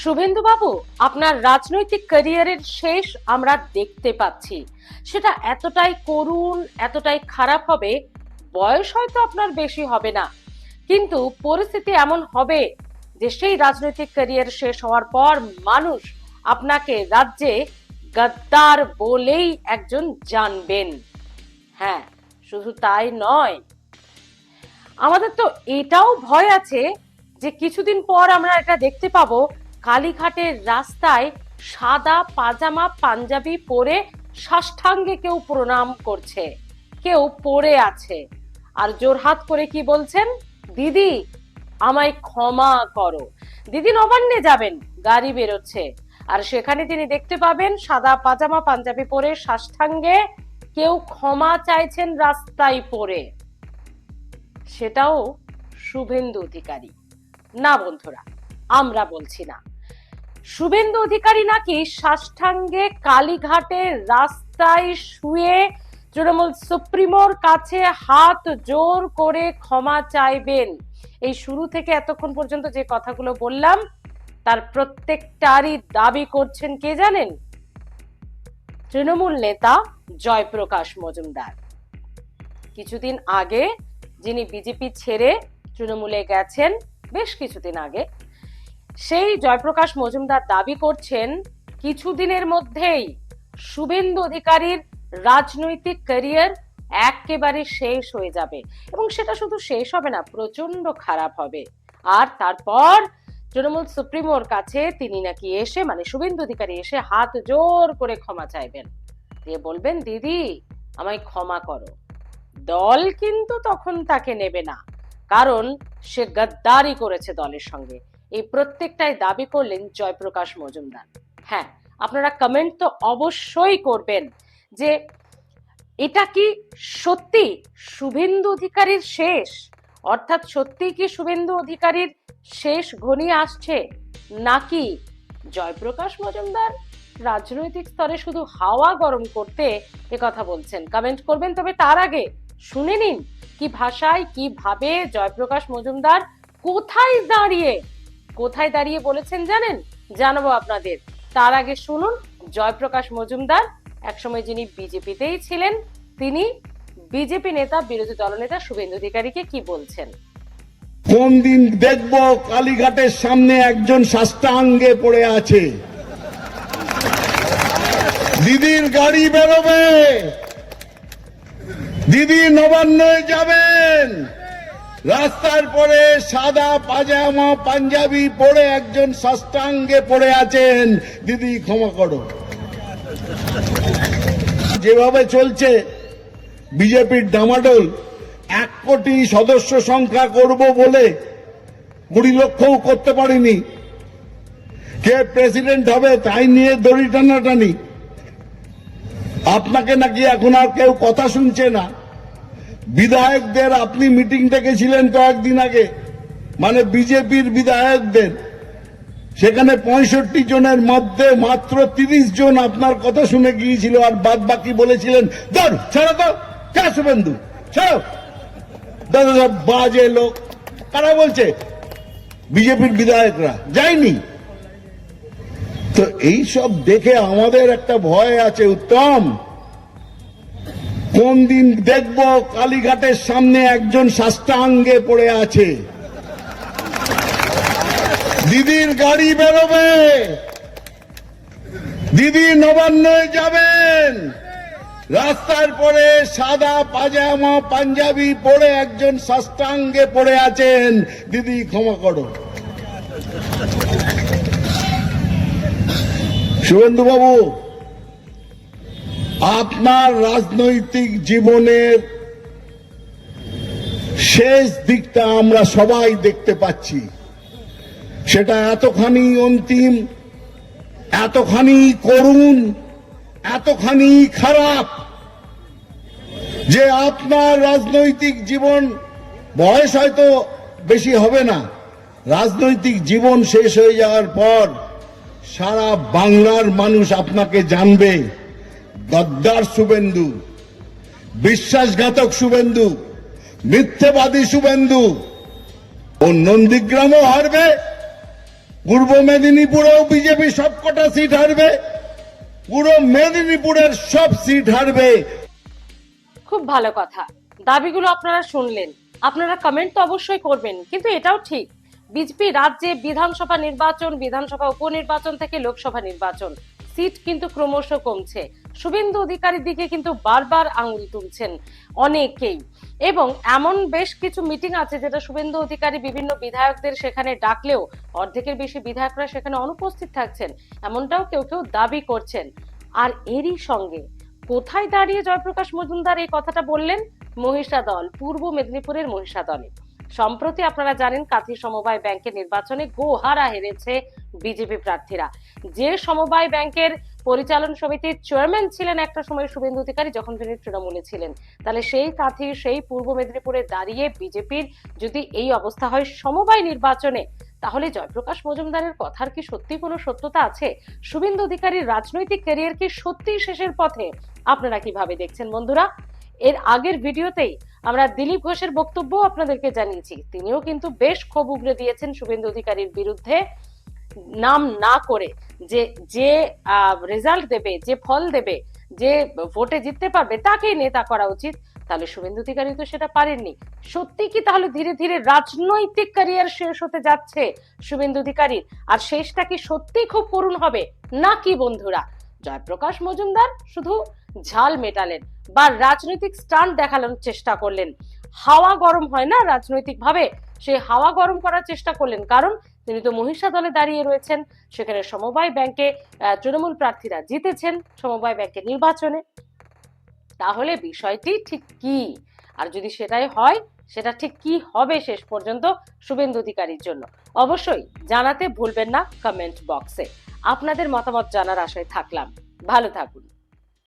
শুভেন্দু বাবু আপনার রাজনৈতিক ক্যারিয়ারের শেষ আমরা দেখতে পাচ্ছি। সেটা এতটাই করুণ, এতটাই খারাপ হবে, বয়স হয়তো আপনার বেশি হবে না। কিন্তু পরিস্থিতি এমন হবে যে সেই রাজনৈতিক ক্যারিয়ার শেষ হওয়ার পর মানুষ আপনাকে রাজ্যে গদ্দার বলেই একজন জানবেন। হ্যাঁ শুধু তাই নয়, আমাদের তো এটাও ভয় আছে যে কিছুদিন পর আমরা এটা দেখতে পাবো কালীঘাটের রাস্তায় সাদা পাজামা পাঞ্জাবি পরে সাষ্টাঙ্গে কেউ প্রণাম করছে, কেউ পড়ে আছে। আর জোরহাত করে কি বলছেন? দিদি, আমায় ক্ষমা করো। দিদি নবান্নে যাবেন, গাড়ি বেরোচ্ছে। আর সেখানে তিনি দেখতে পাবেন, সাদা পাজামা পাঞ্জাবি পরে সাষ্টাঙ্গে কেউ ক্ষমা চাইছেন রাস্তায় পরে সেটাও শুভেন্দু অধিকারী। না বন্ধুরা, আমরা বলছি না। শুভেন্দু অধিকারী নাকি সাষ্টাঙ্গে কালীঘাটের রাস্তায় শুয়ে তৃণমূল সুপ্রিমোর কাছে হাত জোর করে ক্ষমা চাইবেন? এই শুরু থেকে এতক্ষণ পর্যন্ত যে কথাগুলো বললাম, তার প্রত্যেকটারই দাবি করছেন কে জানেন? তৃণমূল নেতা জয়প্রকাশ মজুমদার। কিছুদিন আগে যিনি বিজেপি ছেড়ে তৃণমূলে গেছেন, বেশ কিছুদিন আগে সেই জয়প্রকাশ মজুমদার দাবি করছেন, কিছুদিনের মধ্যেই শুভেন্দু অধিকারীর রাজনৈতিক ক্যারিয়ার একেবারে শেষ হয়ে যাবে। এবং সেটা শুধু শেষ হবে না প্রচণ্ড খারাপ হবে। আর তারপর তৃণমূল সুপ্রিমোর কাছে তিনি নাকি এসে মানে শুভেন্দু অধিকারী এসে হাত জোর করে ক্ষমা চাইবেন। দিয়ে বলবেন, দিদি, আমায় ক্ষমা করো। দল কিন্তু তখন তাকে নেবে না। কারণ সে গদ্দারি করেছে দলের সঙ্গে। এই প্রত্যেকটাই দাবি করলেন জয়প্রকাশ মজুমদার। হ্যাঁ আপনারা কমেন্ট তো অবশ্যই করবেন যে এটা কি সত্যি শুভেন্দু অধিকারীর শেষ? অর্থাৎ সত্যি কি শুভেন্দু অধিকারীর শেষ ঘনিয়ে আসছে? নাকি জয়প্রকাশ মজুমদার রাজনৈতিক স্তরে শুধু হাওয়া গরম করতে কথা বলছেন? কমেন্ট করবেন, তবে তার আগে শুনে নিন কি ভাষায়, কীভাবে জয়প্রকাশ মজুমদার কোথায় দাঁড়িয়ে কোথায় দাঁড়িয়ে বলেছেন জানেন? জানাব আপনাদের। তার আগে শুনুন, জয়প্রকাশ মজুমদার, একসময় যিনি বিজেপিতেই ছিলেন, তিনি বিজেপি নেতা, বিরোধী দলনেতা শুভেন্দু অধিকারীকে কি বলছেন? কোন দিন দেখব কালীঘাটের সামনে একজন সাষ্টাঙ্গে পড়ে আছে। দিদির গাড়ি বেরোবে। দিদি নবান্নে যাবেন। রাস্তার পরে সাদা পাজামা, পাঞ্জাবি পরে একজন সাষ্টাঙ্গে পড়ে আছেন। দিদি, ক্ষমা করো। যেভাবে চলছে, বিজেপির ডামাডোল, এক কোটি সদস্য সংখ্যা করব বলে কুড়ি লক্ষও করতে পারিনি। কে প্রেসিডেন্ট হবে, তাই নিয়ে দড়ি টানাটানি। আপনাকে নাকি এখন আর কেউ কথা শুনছে না। বিধায়কদের আপনি মিটিং ডেকেছিলেন কয়েকদিন আগে মানে বিজেপির বিধায়কদের। সেখানে পঁয়ষট্টি জনের মধ্যে মাত্র তিরিশ জন আপনার কথা শুনে গিয়েছিল আর বাদ বাকি বলেছিলেন, ধর, ছাড়ো তো শুভেন্দু, ছাড়ো। দাদা সব বাজে লোক। কারা বলছে? বিজেপির বিধায়করা। যায়নি। তো এই সব দেখে আমাদের একটা ভয় আছে, উত্তম। কোন দিন দেখব কালীঘাটের সামনে একজন সাষ্টাঙ্গে পড়ে আছে। দিদির গাড়ি বেরোবে। দিদি নবান্নে যাবেন। রাস্তার পরে সাদা পাজামা, পাঞ্জাবি পরে একজন সাষ্টাঙ্গে পড়ে আছেন। দিদি ক্ষমা করো। শুভেন্দু বাবু আপনার রাজনৈতিক জীবনের শেষ দিকটা আমরা সবাই দেখতে পাচ্ছি। সেটা এতখানি অন্তিম, এতখানি করুণ, এতখানি খারাপ যে আপনার রাজনৈতিক জীবন বয়স হয়তো বেশি হবে না। রাজনৈতিক জীবন শেষ হয়ে যাওয়ার পর সারা বাংলার মানুষ আপনাকে জানবে। গদ্দার শুভেন্দু, বিশ্বাসঘাতক শুভেন্দু, মিথ্যেবাদী শুভেন্দু ও নন্দীগ্রামও হারবে, পূর্ব মেদিনীপুরেও বিজেপি সবকটা সিট হারবে পুরো মেদিনীপুরের সব সিট হারবে। খুব ভালো কথা। দাবিগুলো আপনারা শুনলেন। আপনারা কমেন্ট তো অবশ্যই করবেন, কিন্তু এটাও ঠিক। বিজেপি রাজ্যে বিধানসভা নির্বাচন, বিধানসভা উপনির্বাচন থেকে লোকসভা নির্বাচন। সিট কিন্তু ক্রমশ কমছে। শুভেন্দু অধিকারীর দিকে কিন্তু বারবার আঙুল তুলছেন অনেকেই। এবং এমন বেশ কিছু মিটিং আছে যেটা শুভেন্দু অধিকারী বিভিন্ন বিধায়কদের সেখানে ডাকলেও অর্ধেকের বেশি বিধায়করা সেখানে অনুপস্থিত থাকছেন, এমনটাও কেউ কেউ দাবি করছেন। আর এরই সঙ্গে কোথায় দাঁড়িয়ে জয়প্রকাশ মজুমদার এই কথাটা বললেন? মহিষা দল পূর্ব মেদিনীপুরের মহিষা দলে সম্প্রতি আপনারা জানেন কাথি সমবায় ব্যাংকের নির্বাচনে গোহারা হেরেছে বিজেপি প্রার্থীরা। যে সমবায় ব্যাংকের পরিচালন সমিতির চেয়ারম্যান ছিলেন একটা সময় শুভেন্দু অধিকারী, যখন তিনি তৃণমূলে ছিলেন। তাহলে সেই কাথি, সেই পূর্ব মেদিনীপুরে দাঁড়িয়ে বিজেপির যদি এই অবস্থা হয় সমবায় নির্বাচনে, তাহলে জয়প্রকাশ মজুমদারের কথার কি সত্যি কোনো সত্যতা আছে? শুভেন্দু অধিকারীর রাজনৈতিক ক্যারিয়ার কি সত্যিই শেষের পথে? আপনারা কীভাবে দেখছেন বন্ধুরা? এর আগের ভিডিওতেই আমরা দিলীপ ঘোষের বক্তব্য আপনাদেরকে জানিয়েছি। তিনিও কিন্তু বেশ ক্ষোভ উগড়ে দিয়েছেন শুভেন্দু অধিকারীর বিরুদ্ধে। নাম না করে যে যে রেজাল্ট দেবে, যে ফল দেবে, যে ভোটে জিততে পারবে, তাকেই নেতা করা উচিত। তাহলে শুভেন্দু অধিকারী তো সেটা পারেননি। সত্যি কি তাহলে ধীরে ধীরে রাজনৈতিক ক্যারিয়ার শেষ হতে যাচ্ছে শুভেন্দু অধিকারীর? আর শেষটা কি সত্যি খুব করুণ হবে? নাকি বন্ধুরা? জয়প্রকাশ মজুমদার শুধু ঝাল মেটালেন বা রাজনৈতিক স্টান্ট দেখানোর চেষ্টা করলেন। হাওয়া গরম হয় না রাজনৈতিক ভাবে সেই হাওয়া গরম করার চেষ্টা করলেন। কারণ তিনি তো মহিষা দলে দাঁড়িয়ে রয়েছেন। সেখানে সমবায় ব্যাংকে তৃণমূল প্রার্থীরা জিতেছেন সমবায় ব্যাংকের নির্বাচনে। তাহলে বিষয়টি ঠিক কি? আর যদি সেটাই হয়, সেটা ঠিক কি হবে শেষ পর্যন্ত শুভেন্দু অধিকারীর জন্য? অবশ্যই জানাতে ভুলবেন না কমেন্ট বক্সে। আপনাদের মতামত জানার আশায় থাকলাম। ভালো থাকুন।